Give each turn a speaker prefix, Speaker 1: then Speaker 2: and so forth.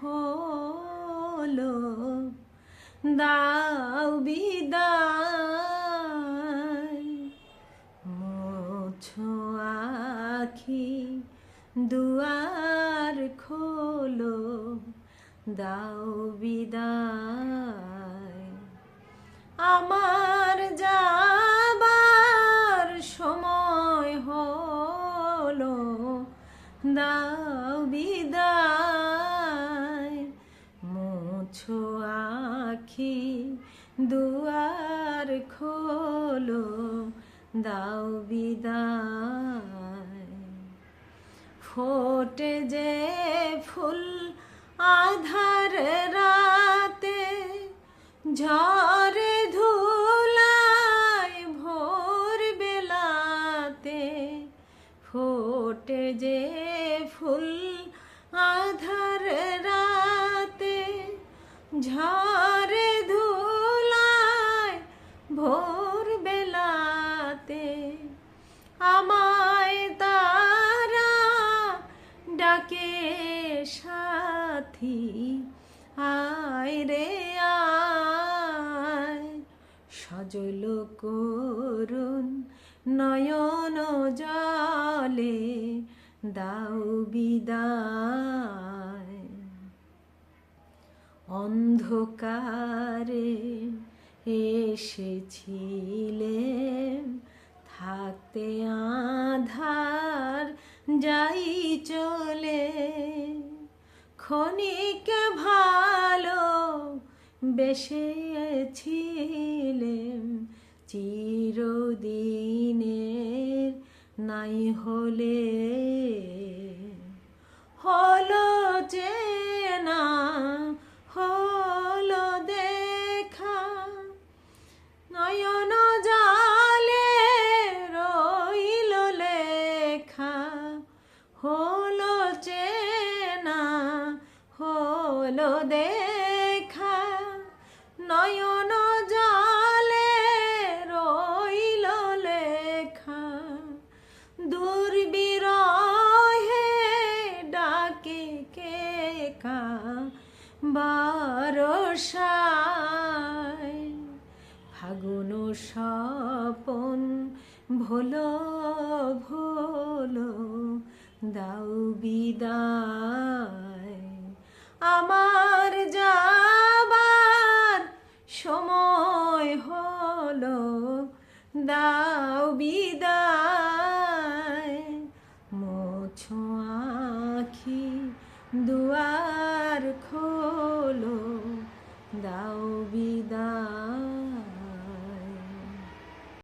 Speaker 1: হলো দাও বিদায়। মোছো আখি দুয়ার খোলো দাও বিদায়। আমার যাবার সময় হলো দাও খোলো, দাও বিদায়। ফোটে যে ফুল আধার রাতে ঝরে ধুলায় ভোর বেলাতে, ফোটে যে ফুল আধার রাতে আমায় তারা ডাকে সাথী। আয় রে, আয়। সজল করুন নয়ন জলে দাও বিদায়। অন্ধকারে এসেছিলেন থাকতে আধার যাই চলে। ক্ষণিক ভালো বেসেছিলেন চিরদিনের নাই হলে। হলো চেনা হলো দেখা, নয়ন জালে রইল লেখা। দুর্বিরহে ডাকে কে কা বারসায়। ফাগুন স্বপন ভোলো ভোলো, দাও বিদায়। আমার যাবার সময় হলো দাও বিদায়। মোছো আখি দুয়ার